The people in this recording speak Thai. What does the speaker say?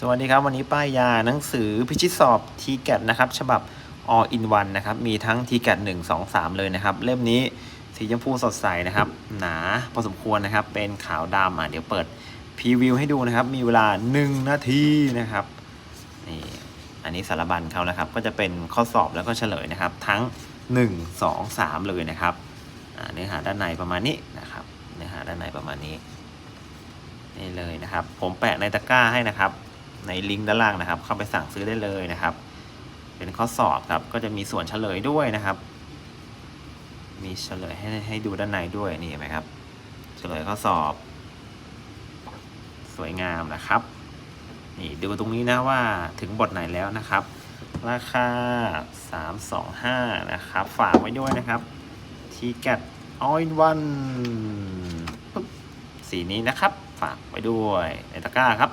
สวัสดีครับ วันนี้ป้ายยาหนังสือพิชิตสอบทีแกนะครับ ฉบับ all in one นะครับ มีทั้งทีแกหนึ่งสองสามเลยนะครับ เล่มนี้สีชมพูสดใสนะครับ หนาพอสมควรนะครับ เป็นขาวดำอะเดี๋ยวเปิดพรีวิวให้ดูนะครับ มีเวลา 1 นาทีนะครับนี่อันนี้สารบัญเขานะครับ ก็จะเป็นข้อสอบแล้วก็เฉลยนะครับ ทั้ง 1 2 3 เลยนะครับเนื้อหาด้านในประมาณนี้นะครับ เนื้อหาด้านในประมาณนี้นี่เลยนะครับ ผมแปะในตะกร้าให้นะครับ ในลิงก์ด้านล่างนะครับ เข้าไปสั่งซื้อได้เลยนะครับ เป็นข้อสอบครับ ก็จะมีส่วนเฉลยด้วยนะครับ มีเฉลยให้ให้ดูด้านในด้วยนี่เห็นไหมครับ เฉลยข้อสอบ สวยงามนะครับ นี่ดูตรงนี้นะว่าถึงบทไหนแล้วนะครับ ราคา 325 นะครับ ฝากไว้ด้วยนะครับทีแกตออยวันปุ๊บสีนี้นะครับ ฝากไว้ด้วยในตะกร้าครับ